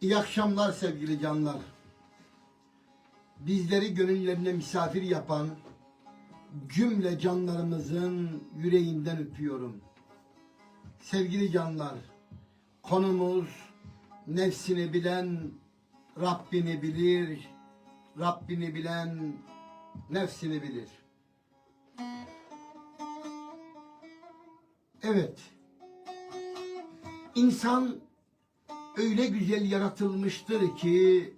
İyi akşamlar sevgili canlar. Bizleri gönüllerine misafir yapan cümle canlarımızın yüreğinden öpüyorum. Sevgili canlar, konumuz nefsini bilen Rabbini bilir, Rabbini bilen nefsini bilir. Evet, insan öyle güzel yaratılmıştır ki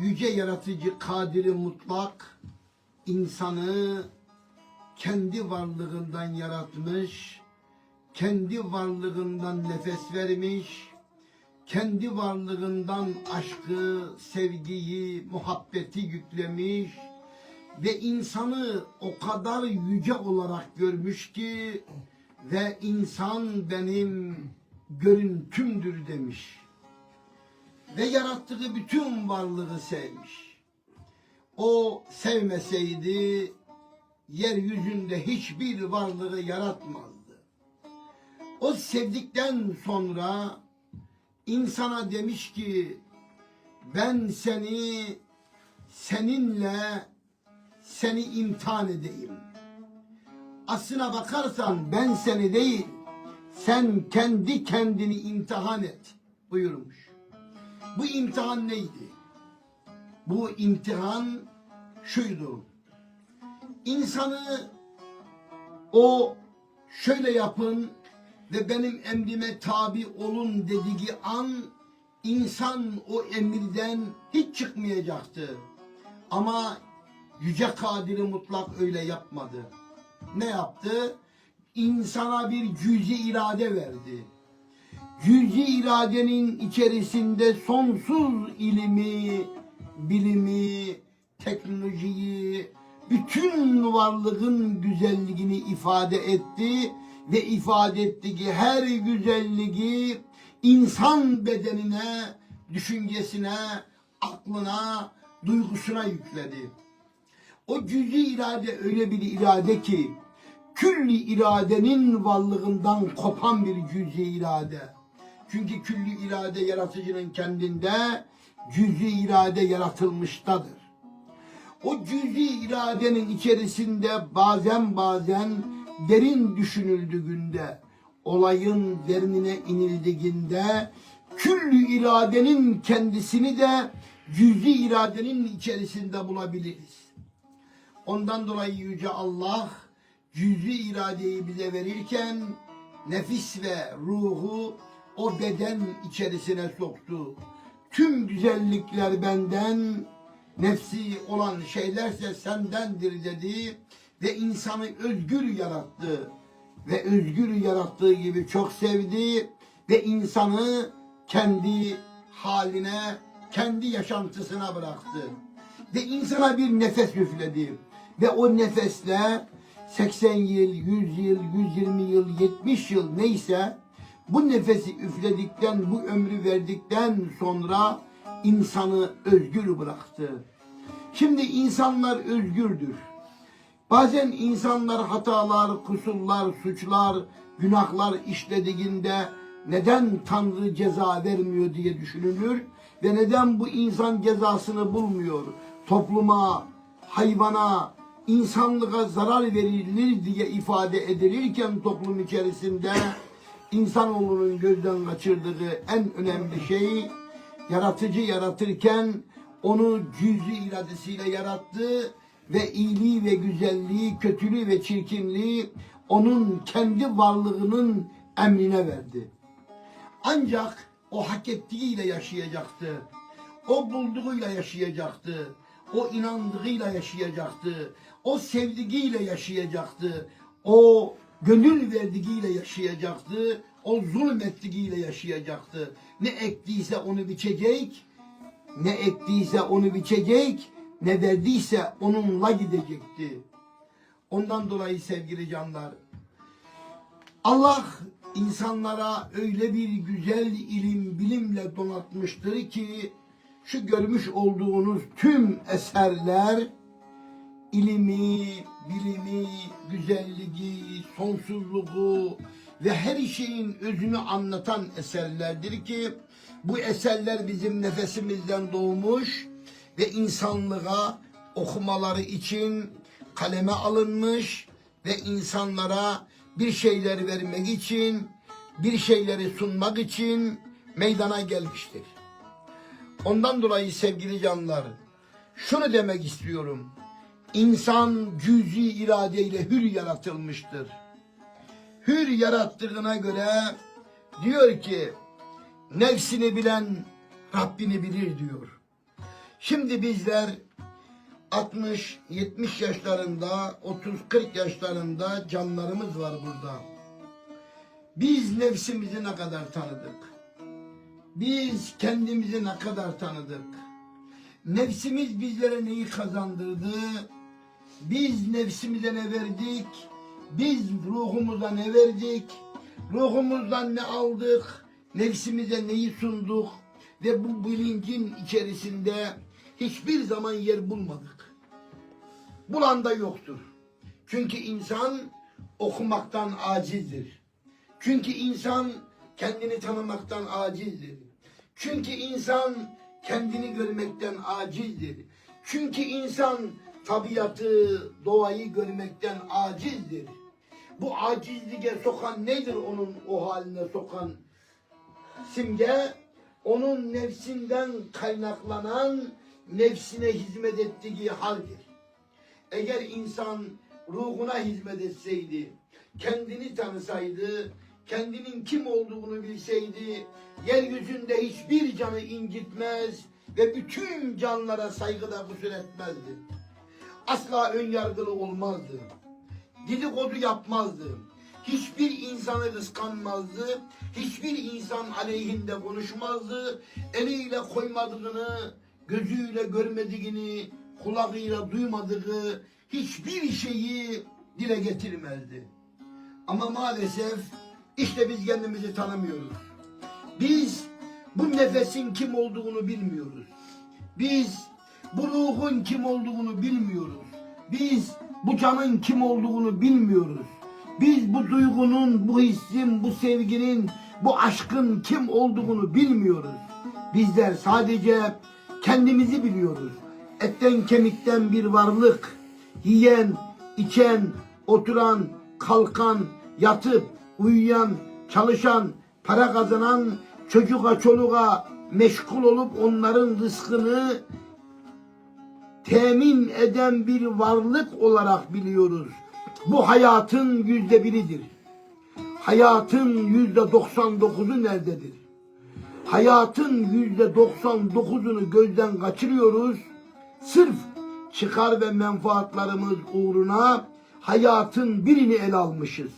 yüce yaratıcı kadiri mutlak insanı kendi varlığından yaratmış, kendi varlığından nefes vermiş, kendi varlığından aşkı, sevgiyi, muhabbeti yüklemiş ve insanı o kadar yüce olarak görmüş ki ve insan benim görüntümdür demiş. Ve yarattığı bütün varlığı sevmiş. O sevmeseydi yeryüzünde hiçbir varlığı yaratmazdı. O sevdikten sonra insana demiş ki ben seni seninle seni imtihan edeyim. Aslına bakarsan ben seni değil sen kendi kendini imtihan et buyurmuş. Bu imtihan neydi? Bu imtihan şuydu. İnsanı o şöyle yapın ve benim emrime tabi olun dediği an insan o emirden hiç çıkmayacaktı. Ama Yüce Kadiri Mutlak öyle yapmadı. Ne yaptı? İnsana bir cüzi irade verdi. Cüzi iradenin içerisinde sonsuz ilimi, bilimi, teknolojiyi, bütün varlığın güzelliğini ifade etti ve ifade ettiği her güzelliği insan bedenine, düşüncesine, aklına, duygusuna yükledi. O cüzi irade öyle bir irade ki külli iradenin varlığından kopan bir cüzi irade. Çünkü külli irade yaratıcının kendinde cüzi irade yaratılmıştadır. O cüzi iradenin içerisinde bazen bazen derin düşünüldüğünde, olayın derinine inildiğinde küllü iradenin kendisini de cüzi iradenin içerisinde bulabiliriz. Ondan dolayı Yüce Allah cüzi iradeyi bize verirken nefis ve ruhu o beden içerisine soktu. Tüm güzellikler benden, nefsi olan şeylerse sendendir dedi ve insanı özgür yarattı. Ve özgür yarattığı gibi çok sevdi ve insanı kendi haline, kendi yaşantısına bıraktı. Ve insana bir nefes üfledi. Ve o nefesle 80 yıl, 100 yıl, 120 yıl, 70 yıl neyse bu nefesi üfledikten, bu ömrü verdikten sonra insanı özgür bıraktı. Şimdi insanlar özgürdür. Bazen insanlar hatalar, kusurlar, suçlar, günahlar işlediğinde neden Tanrı ceza vermiyor diye düşünülür ve neden bu insan cezasını bulmuyor? Topluma, hayvana, insanlığa zarar verilir diye ifade edilirken toplum içerisinde insanoğlunun gözden kaçırdığı en önemli şey yaratıcı yaratırken onu cüz'i iradesiyle yarattı ve iyiliği ve güzelliği, kötülüğü ve çirkinliği onun kendi varlığının emrine verdi. Ancak o hak ettiğiyle yaşayacaktı. O bulduğuyla yaşayacaktı. O inandığıyla yaşayacaktı. O sevdiğiyle yaşayacaktı. O gönül verdiğiyle yaşayacaktı. O zulmettiğiyle yaşayacaktı. Ne ektiyse onu biçecek. Ne ektiyse onu biçecek. Ne verdiyse onunla gidecekti. Ondan dolayı sevgili canlar Allah insanlara öyle bir güzel ilim, bilimle donatmıştır ki şu görmüş olduğunuz tüm eserler ilimi, bilimi, güzelliği, sonsuzluğu ve her şeyin özünü anlatan eserlerdir ki bu eserler bizim nefesimizden doğmuş ve insanlığa okumaları için kaleme alınmış ve insanlara bir şeyler vermek için, bir şeyleri sunmak için meydana gelmiştir. Ondan dolayı sevgili canlar, şunu demek istiyorum. İnsan cüzi iradeyle hür yaratılmıştır. Hür yarattığına göre diyor ki nefsini bilen Rabbini bilir diyor. Şimdi bizler 60 70 yaşlarında 30 40 yaşlarında canlarımız var burada. Biz nefsimizi ne kadar tanıdık? Biz kendimizi ne kadar tanıdık? Nefsimiz bizlere neyi kazandırdı? Biz nefsimize ne verdik? Biz ruhumuza ne verdik? Ruhumuzdan ne aldık? Nefsimize neyi sunduk? Ve bu bilincin içerisinde hiçbir zaman yer bulmadık. Bulan da yoktur. Çünkü insan okumaktan acizdir. Çünkü insan kendini tanımaktan acizdir. Çünkü insan kendini görmekten acizdir. Çünkü insan tabiatı, doğayı görmekten acizdir. Bu acizliğe sokan nedir onun o haline sokan simge? Onun nefsinden kaynaklanan nefsine hizmet ettiği haldir. Eğer insan ruhuna hizmet etseydi, kendini tanısaydı, kendinin kim olduğunu bilseydi, yeryüzünde hiçbir canı incitmez ve bütün canlara saygıda kusur etmezdi. Asla önyargılı olmazdı. Dedikodu yapmazdı. Hiçbir insanı kıskanmazdı. Hiçbir insan aleyhinde konuşmazdı. Eliyle koymadığını, gözüyle görmediğini, kulağıyla duymadığı hiçbir şeyi dile getirmezdi. Ama maalesef işte biz kendimizi tanımıyoruz. Biz bu nefesin kim olduğunu bilmiyoruz. Biz bu ruhun kim olduğunu bilmiyoruz. Biz bu canın kim olduğunu bilmiyoruz. Biz bu duygunun, bu hissin, bu sevginin, bu aşkın kim olduğunu bilmiyoruz. Bizler sadece kendimizi biliyoruz. Etten kemikten bir varlık, yiyen, içen, oturan, kalkan, yatıp, uyuyan, çalışan, para kazanan, çocuğa çoluğa meşgul olup onların rızkını temin eden bir varlık olarak biliyoruz. Bu hayatın yüzde biridir. Hayatın yüzde doksan dokuzu nerededir? Hayatın yüzde doksan dokuzunu gözden kaçırıyoruz. Sırf çıkar ve menfaatlarımız uğruna hayatın birini el almışız.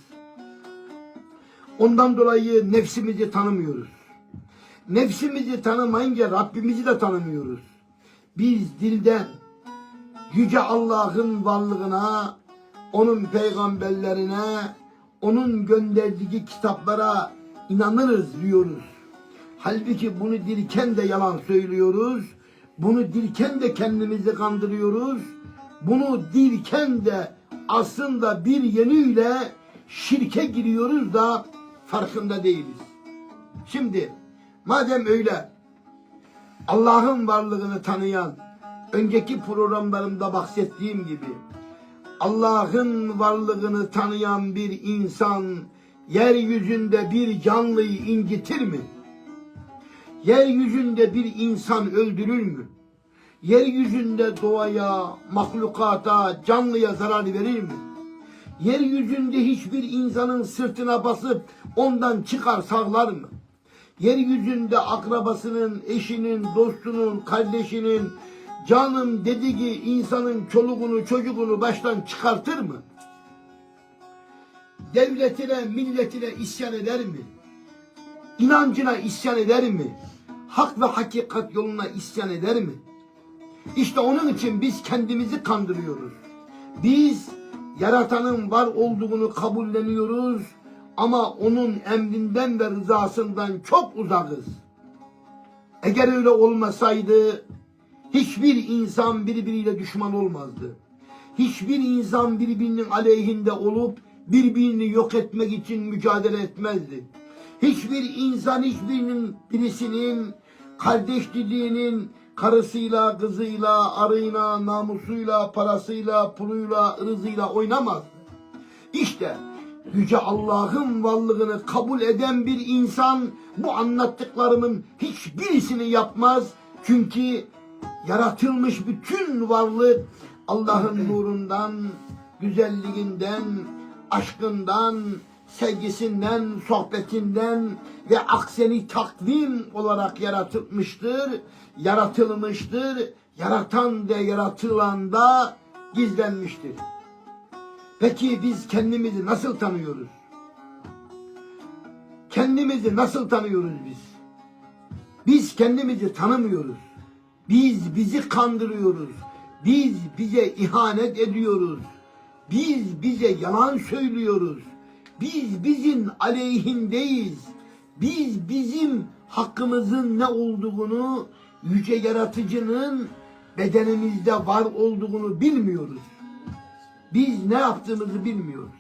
Ondan dolayı nefsimizi tanımıyoruz. Nefsimizi tanımayınca Rabbimizi de tanımıyoruz. Biz dilden Yüce Allah'ın varlığına, onun peygamberlerine, onun gönderdiği kitaplara inanırız diyoruz. Halbuki bunu dirken de yalan söylüyoruz. Bunu dirken de kendimizi kandırıyoruz. Bunu dirken de aslında bir yönüyle şirke giriyoruz da farkında değiliz. Şimdi madem öyle Allah'ın varlığını tanıyan önceki programlarımda bahsettiğim gibi Allah'ın varlığını tanıyan bir insan yeryüzünde bir canlıyı incitir mi? Yeryüzünde bir insan öldürür mü? Yeryüzünde doğaya, mahlukata, canlıya zarar verir mi? Yeryüzünde hiçbir insanın sırtına basıp ondan çıkar sağlar mı? Yeryüzünde akrabasının, eşinin, dostunun, kardeşinin, canım dediği insanın çoluğunu, çocuğunu baştan çıkartır mı? Devletine, milletine isyan eder mi? İnancına isyan eder mi? Hak ve hakikat yoluna isyan eder mi? İşte onun için biz kendimizi kandırıyoruz. Biz yaratanın var olduğunu kabulleniyoruz ama onun emrinden ve rızasından çok uzakız. Eğer öyle olmasaydı hiçbir insan birbiriyle düşman olmazdı. Hiçbir insan birbirinin aleyhinde olup birbirini yok etmek için mücadele etmezdi. Hiçbir insan hiçbirinin birisinin kardeşliğinin karısıyla, kızıyla, arıyla, namusuyla, parasıyla, puluyla, ırzıyla oynamaz. İşte Yüce Allah'ın varlığını kabul eden bir insan bu anlattıklarımın hiçbirisini yapmaz. Çünkü yaratılmış bütün varlık Allah'ın nurundan, güzelliğinden, aşkından, sevgisinden, sohbetinden ve akseni takvim olarak yaratılmıştır, yaratılmıştır. Yaratan ve yaratılan da gizlenmiştir. Peki biz kendimizi nasıl tanıyoruz? Kendimizi nasıl tanıyoruz biz? Biz kendimizi tanımıyoruz. Biz bizi kandırıyoruz. Biz bize ihanet ediyoruz. Biz bize yalan söylüyoruz. Biz bizim aleyhindeyiz. Biz bizim hakkımızın ne olduğunu yüce yaratıcının bedenimizde var olduğunu bilmiyoruz. Biz ne yaptığımızı bilmiyoruz.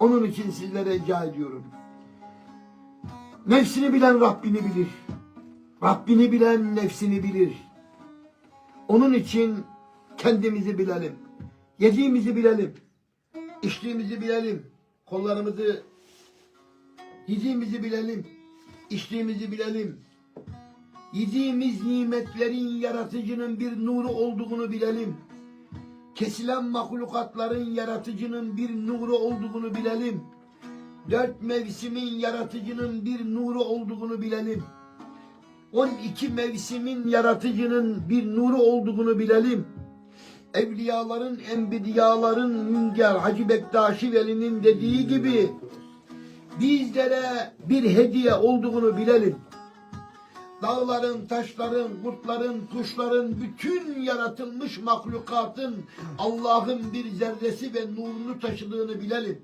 Onun için sizlere rica ediyorum. Nefsini bilen Rabbini bilir. Rabbini bilen nefsini bilir. Onun için kendimizi bilelim. Yediğimizi bilelim. içtiğimizi bilelim. Kollarımızı yediğimizi bilelim. içtiğimizi bilelim. Yediğimiz nimetlerin yaratıcının bir nuru olduğunu bilelim. Kesilen mahlukatların yaratıcının bir nuru olduğunu bilelim. Dört mevsimin yaratıcının bir nuru olduğunu bilelim. 12 mevsimin yaratıcının bir nuru olduğunu bilelim. Evliyaların, enbiyaların Münker Hacı Bektaşi Veli'nin dediği gibi bizlere bir hediye olduğunu bilelim. Dağların, taşların, kurtların, kuşların, bütün yaratılmış mahlukatın Allah'ın bir zerresi ve nurunu taşıdığını bilelim.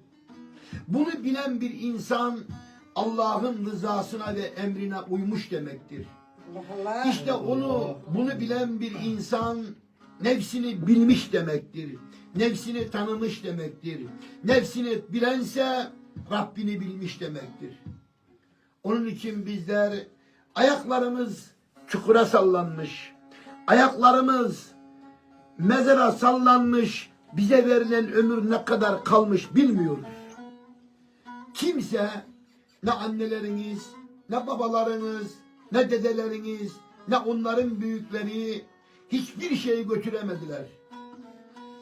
Bunu bilen bir insan Allah'ın rızasına ve emrine uymuş demektir. İşte onu bunu bilen bir insan nefsini bilmiş demektir. Nefsini tanımış demektir. Nefsini bilense Rabbini bilmiş demektir. Onun için bizler ayaklarımız çukura sallanmış. Ayaklarımız mezara sallanmış. Bize verilen ömür ne kadar kalmış bilmiyoruz. Kimse ne anneleriniz, ne babalarınız, ne dedeleriniz, ne onların büyükleri hiçbir şey götüremediler.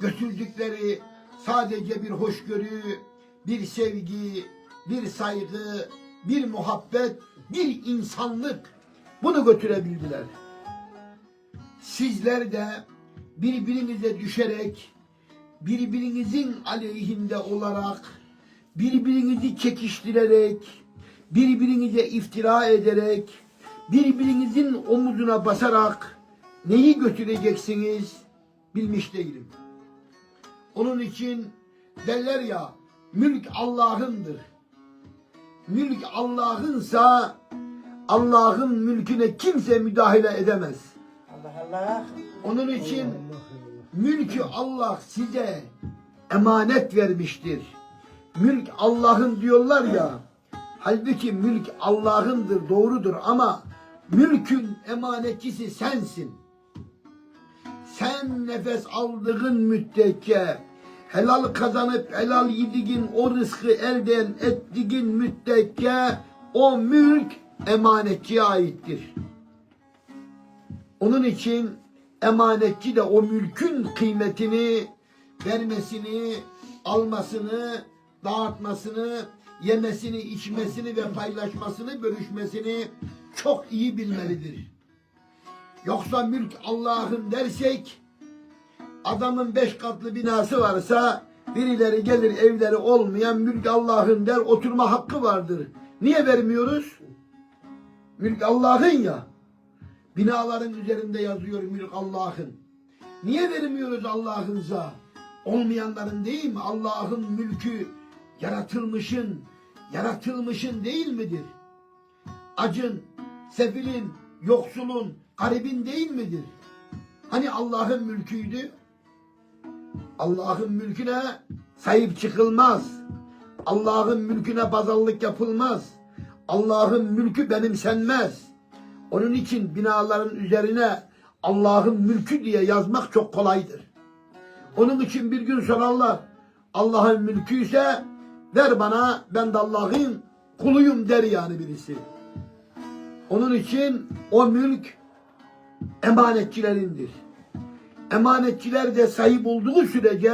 Götürdükleri sadece bir hoşgörü, bir sevgi, bir saygı, bir muhabbet, bir insanlık bunu götürebildiler. Sizler de birbirinize düşerek, birbirinizin aleyhinde olarak, birbirinizi çekiştirerek, birbirinize iftira ederek, birbirinizin omuzuna basarak neyi götüreceksiniz bilmiş değilim. Onun için derler ya mülk Allah'ındır. Mülk Allah'ınsa Allah'ın mülküne kimse müdahale edemez. Allah Allah. Onun için mülkü Allah size emanet vermiştir. Mülk Allah'ın diyorlar ya. Halbuki mülk Allah'ındır, doğrudur ama mülkün emanetçisi sensin. Sen nefes aldığın müddetçe helal kazanıp helal yediğin o rızkı elden ettiğin müddetçe o mülk emanetçiye aittir. Onun için emanetçi de o mülkün kıymetini vermesini, almasını, dağıtmasını, yemesini, içmesini ve paylaşmasını, bölüşmesini çok iyi bilmelidir. Yoksa mülk Allah'ın dersek adamın beş katlı binası varsa birileri gelir evleri olmayan mülk Allah'ın der oturma hakkı vardır. Niye vermiyoruz? Mülk Allah'ın ya. Binaların üzerinde yazıyor mülk Allah'ın. Niye vermiyoruz Allah'ınsa? Olmayanların değil mi? Allah'ın mülkü yaratılmışın, yaratılmışın değil midir? Acın, sefilin, yoksulun, garibin değil midir? Hani Allah'ın mülküydü? Allah'ın mülküne sahip çıkılmaz. Allah'ın mülküne pazarlık yapılmaz. Allah'ın mülkü benimsenmez. Onun için binaların üzerine Allah'ın mülkü diye yazmak çok kolaydır. Onun için bir gün sorarlar. Allah'ın mülkü ise ver bana ben de Allah'ın kuluyum der yani birisi. Onun için o mülk emanetçilerindir. Emanetçiler de sahip olduğu sürece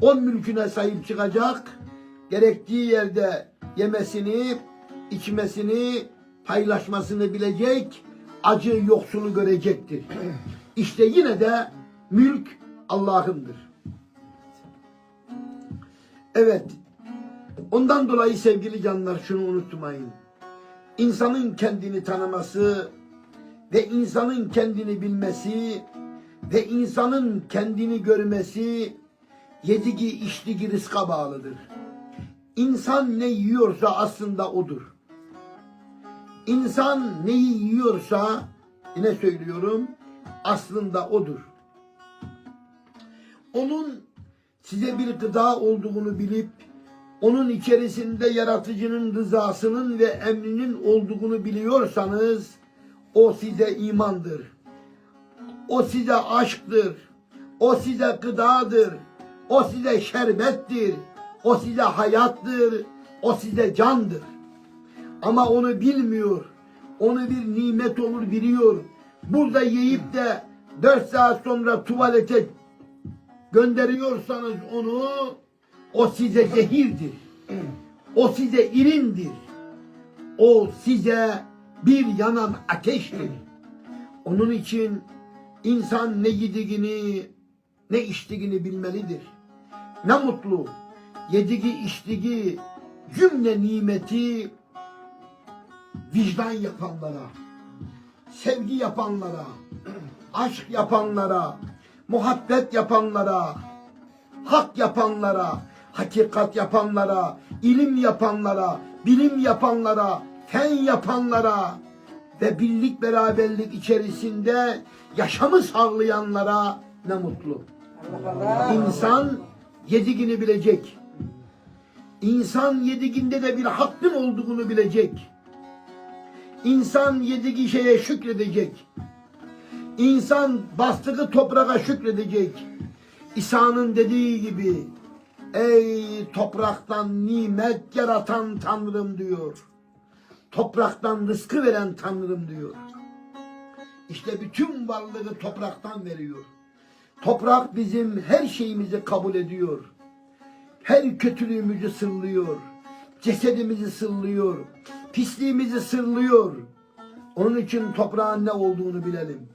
o mülküne sahip çıkacak. Gerektiği yerde yemesini, içmesini, paylaşmasını bilecek, acı yoksulu görecektir. İşte yine de mülk Allah'ındır. Evet. Ondan dolayı sevgili canlar şunu unutmayın. İnsanın kendini tanıması ve insanın kendini bilmesi ve insanın kendini görmesi yedigi içtigi rızka bağlıdır. İnsan ne yiyorsa aslında odur. İnsan neyi yiyorsa yine söylüyorum aslında odur. Onun size bir gıda olduğunu bilip onun içerisinde yaratıcının rızasının ve emrinin olduğunu biliyorsanız o size imandır. O size aşktır. O size gıdadır. O size şerbettir. O size hayattır. O size candır. Ama onu bilmiyor. Onu bir nimet olur biliyor. Burada yiyip de dört saat sonra tuvalete gönderiyorsanız onu o size zehirdir. O size irindir. O size bir yanan ateştir. Onun için insan ne yediğini ne içtiğini bilmelidir. Ne mutlu yediği içtiği cümle nimeti vicdan yapanlara, sevgi yapanlara, aşk yapanlara, muhabbet yapanlara, hak yapanlara, hakikat yapanlara, ilim yapanlara, bilim yapanlara, fen yapanlara ve birlik beraberlik içerisinde yaşamı sağlayanlara ne mutlu. İnsan yediğini bilecek. İnsan yediğinde de bir hakkın olduğunu bilecek. İnsan yediği şeye şükredecek. İnsan bastığı toprağa şükredecek. İsa'nın dediği gibi ey topraktan nimet yaratan Tanrım diyor. Topraktan rızkı veren Tanrım diyor. İşte bütün varlığı topraktan veriyor. Toprak bizim her şeyimizi kabul ediyor. Her kötülüğümüzü sırlıyor. Cesedimizi sırlıyor. Pisliğimizi sırlıyor. Onun için toprağın ne olduğunu bilelim.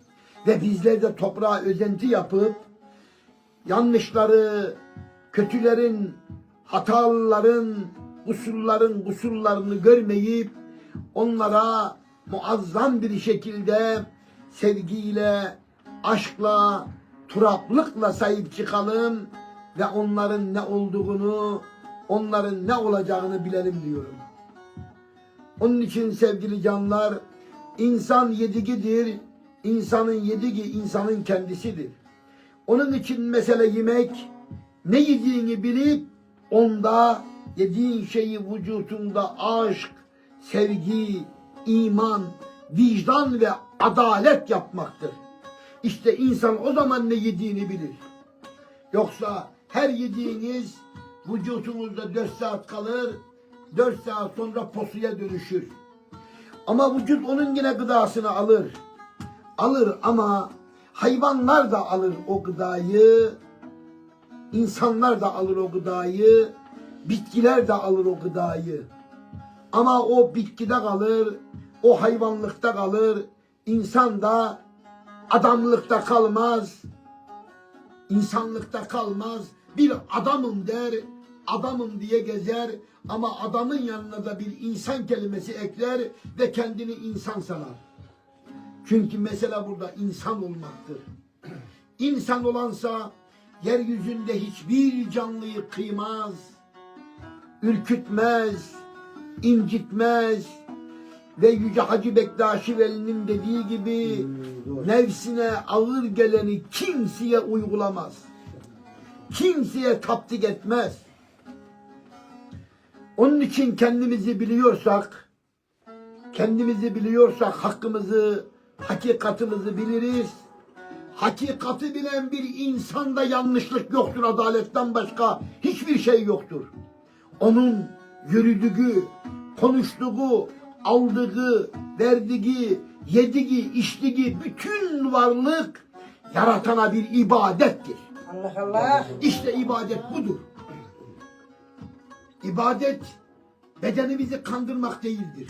Ve bizler de toprağa özenti yapıp yanlışları, kötülerin, hatalıların, kusurların kusurlarını görmeyip onlara muazzam bir şekilde sevgiyle, aşkla, turaplıkla sahip çıkalım ve onların ne olduğunu, onların ne olacağını bilelim diyorum. Onun için sevgili canlar, insan yedigidir, insanın yedigi insanın kendisidir. Onun için mesele yemek, ne yediğini bilip onda yediğin şeyi vücutunda aşk, sevgi, iman, vicdan ve adalet yapmaktır. İşte insan o zaman ne yediğini bilir. Yoksa her yediğiniz vücutunuzda 4 saat kalır, 4 saat sonra posuya dönüşür. Ama vücut onun yine gıdasını alır. Alır ama hayvanlar da alır o gıdayı, insanlar da alır o gıdayı, bitkiler de alır o gıdayı. Ama o bitkide kalır, o hayvanlıkta kalır, insan da adamlıkta kalmaz, insanlıkta kalmaz. Bir adamım der, adamım diye gezer ama adamın yanına da bir insan kelimesi ekler ve kendini insan sanar. Çünkü mesele burada insan olmaktır. İnsan olansa yeryüzünde hiçbir canlıyı kıymaz, ürkütmez, incitmez ve Yüce Hacı Bektaşi Veli'nin dediği gibi nefsine ağır geleni kimseye uygulamaz. kimseye taptik etmez. Onun için kendimizi biliyorsak, kendimizi biliyorsak hakkımızı, hakikatimizi biliriz. Hakikati bilen bir insanda yanlışlık yoktur adaletten başka hiçbir şey yoktur. Onun yürüdüğü, konuştuğu, aldığı, verdiği, yediği, içtiği bütün varlık yaratana bir ibadettir. Allah Allah. İşte ibadet budur. İbadet bedenimizi kandırmak değildir.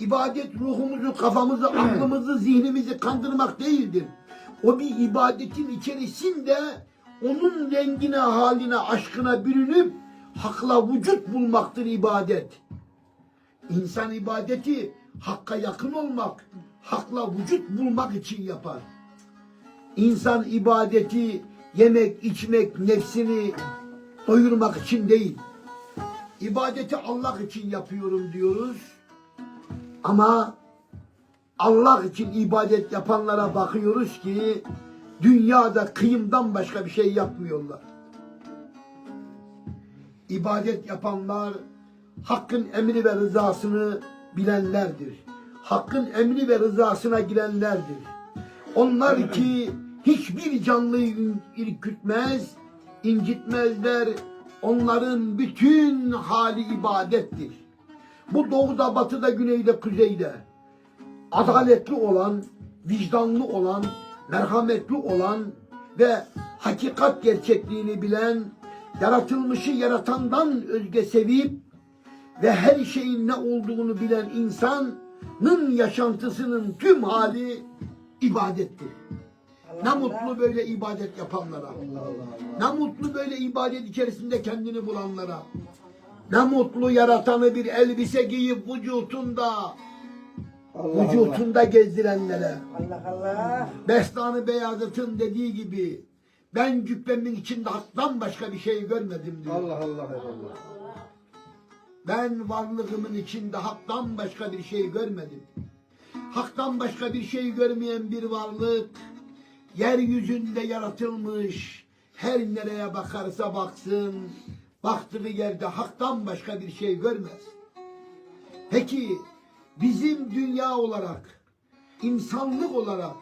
İbadet ruhumuzu, kafamızı, aklımızı, zihnimizi kandırmak değildir. O bir ibadetin içerisinde onun rengine, haline, aşkına bürünüp hakla vücut bulmaktır ibadet. İnsan ibadeti hakka yakın olmak, hakla vücut bulmak için yapar. İnsan ibadeti yemek, içmek, nefsini doyurmak için değil. İbadeti Allah için yapıyorum diyoruz. Ama Allah için ibadet yapanlara bakıyoruz ki dünyada kıyımdan başka bir şey yapmıyorlar. İbadet yapanlar Hakkın emri ve rızasını bilenlerdir. Hakkın emri ve rızasına girenlerdir. Onlar ki hiçbir canlıyı ürkütmez, incitmezler. Onların bütün hali ibadettir. Bu doğuda, batıda, güneyde, kuzeyde adaletli olan, vicdanlı olan, merhametli olan ve hakikat gerçekliğini bilen, yaratılmışı yaratandan özge sevip ve her şeyin ne olduğunu bilen insanın yaşantısının tüm hali ibadettir. Ne mutlu böyle ibadet yapanlara. Ne mutlu böyle ibadet içerisinde kendini bulanlara. Ne mutlu yaratanı bir elbise giyip vücutunda vücutunda gezdirenlere. Allah Allah. Bestanı Beyazıt'ın dediği gibi ben cübbemin içinde haktan başka bir şey görmedim diyor. Allah Allah Allah. Ben varlığımın içinde haktan başka bir şey görmedim. Haktan başka bir şey görmeyen bir varlık yeryüzünde yaratılmış her nereye bakarsa baksın baktığı yerde haktan başka bir şey görmez. Peki bizim dünya olarak, insanlık olarak,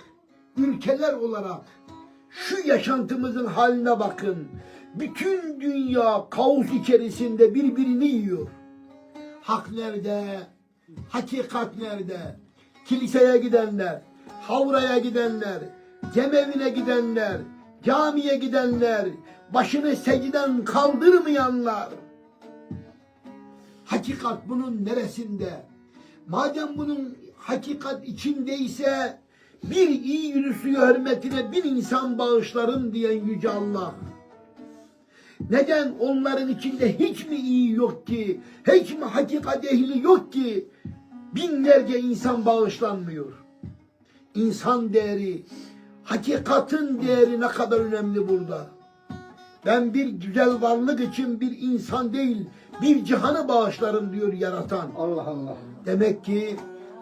ülkeler olarak şu yaşantımızın haline bakın. Bütün dünya kaos içerisinde birbirini yiyor. Hak nerede? Hakikat nerede? Kiliseye gidenler, havraya gidenler, cemevine gidenler, camiye gidenler, başını secden kaldırmayanlar. Hakikat bunun neresinde? Madem bunun hakikat içindeyse bir iyi yürüsüyor hürmetine bir insan bağışlarım diyen Yüce Allah. Neden onların içinde hiç mi iyi yok ki? Hiç mi hakikat ehli yok ki? Binlerce insan bağışlanmıyor. İnsan değeri, hakikatin değeri ne kadar önemli burada. Ben bir güzel varlık için bir insan değil, bir cihanı bağışlarım diyor yaratan. Allah Allah. Demek ki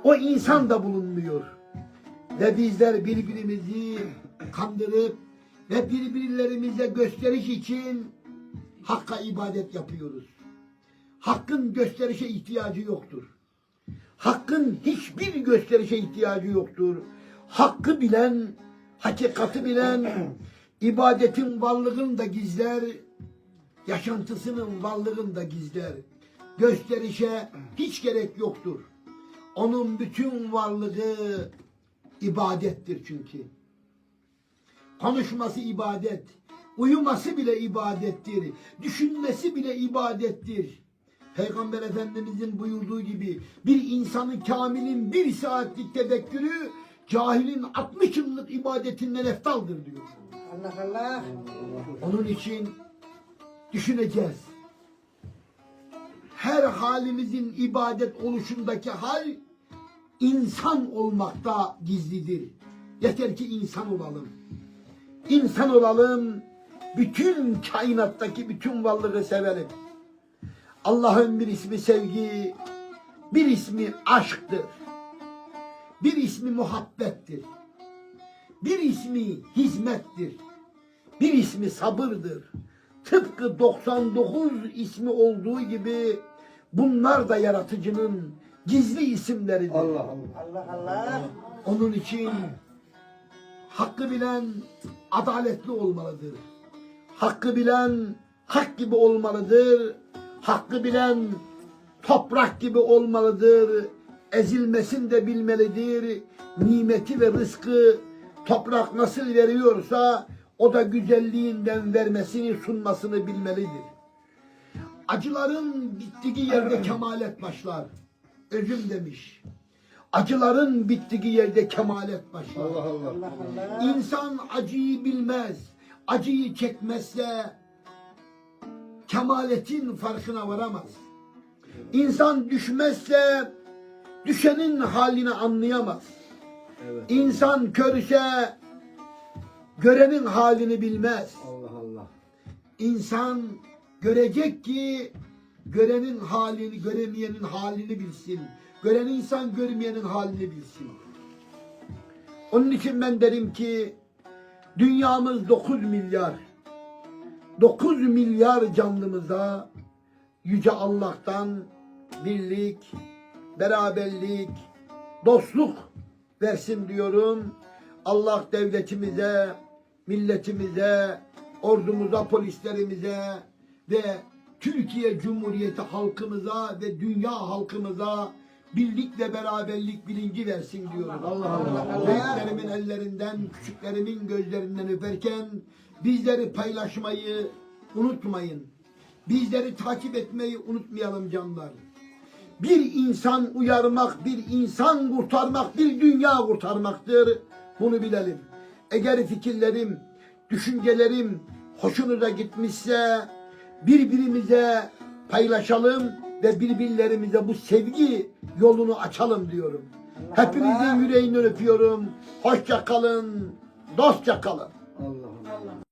o insan da bulunmuyor. Ve bizler birbirimizi kandırıp ve birbirlerimize gösteriş için Hakka ibadet yapıyoruz. Hakkın gösterişe ihtiyacı yoktur. Hakkın hiçbir gösterişe ihtiyacı yoktur. Hakkı bilen, hakikati bilen, ibadetin varlığını da gizler, yaşantısının varlığını da gizler. Gösterişe hiç gerek yoktur. Onun bütün varlığı ibadettir çünkü. Konuşması ibadet. Uyuması bile ibadettir. Düşünmesi bile ibadettir. Peygamber Efendimizin buyurduğu gibi bir insanın kamilin bir saatlik tevekkülü cahilin 60 yıllık ibadetinden eftaldır diyor. Allah Allah. Onun için düşüneceğiz. Her halimizin ibadet oluşundaki hal insan olmakta gizlidir. Yeter ki insan olalım. İnsan olalım. Bütün kainattaki bütün varlığı severim. Allah'ın bir ismi sevgi, bir ismi aşktır. Bir ismi muhabbettir. Bir ismi hizmettir. Bir ismi sabırdır. tıpkı 99 ismi olduğu gibi bunlar da yaratıcının gizli isimleridir. Allah Allah. Allah Allah. Onun için hakkı bilen adaletli olmalıdır. Hakkı bilen hak gibi olmalıdır. Hakkı bilen toprak gibi olmalıdır. Ezilmesini de bilmelidir. Nimeti ve rızkı toprak nasıl veriyorsa o da güzelliğinden vermesini sunmasını bilmelidir. Acıların bittiği yerde kemalet başlar. Özüm demiş. Acıların bittiği yerde kemalet başlar. Allah Allah. Allah Allah. İnsan acıyı bilmez, acıyı çekmezse kemaletin farkına varamaz. İnsan düşmezse düşenin halini anlayamaz. Evet. İnsan körse görenin halini bilmez. Allah Allah. İnsan görecek ki görenin halini, göremeyenin halini bilsin. Gören insan görmeyenin halini bilsin. Onun için ben derim ki dünyamız 9 milyar. 9 milyar canlımıza yüce Allah'tan birlik, beraberlik, dostluk versin diyorum. Allah devletimize, milletimize, ordumuza, polislerimize ve Türkiye Cumhuriyeti halkımıza ve dünya halkımıza birlik ve beraberlik bilinci versin diyorum. Allah Allah. Büyüklerimin ellerinden, küçüklerimin gözlerinden öperken bizleri paylaşmayı unutmayın. Bizleri takip etmeyi unutmayalım canlar. Bir insan uyarmak, bir insan kurtarmak, bir dünya kurtarmaktır. Bunu bilelim. Eğer fikirlerim, düşüncelerim hoşunuza gitmişse birbirimize paylaşalım ve birbirlerimize bu sevgi yolunu açalım diyorum. Allah Hepinizin Allah. yüreğinden öpüyorum. Hoşça kalın, dostça kalın. Allah Allah.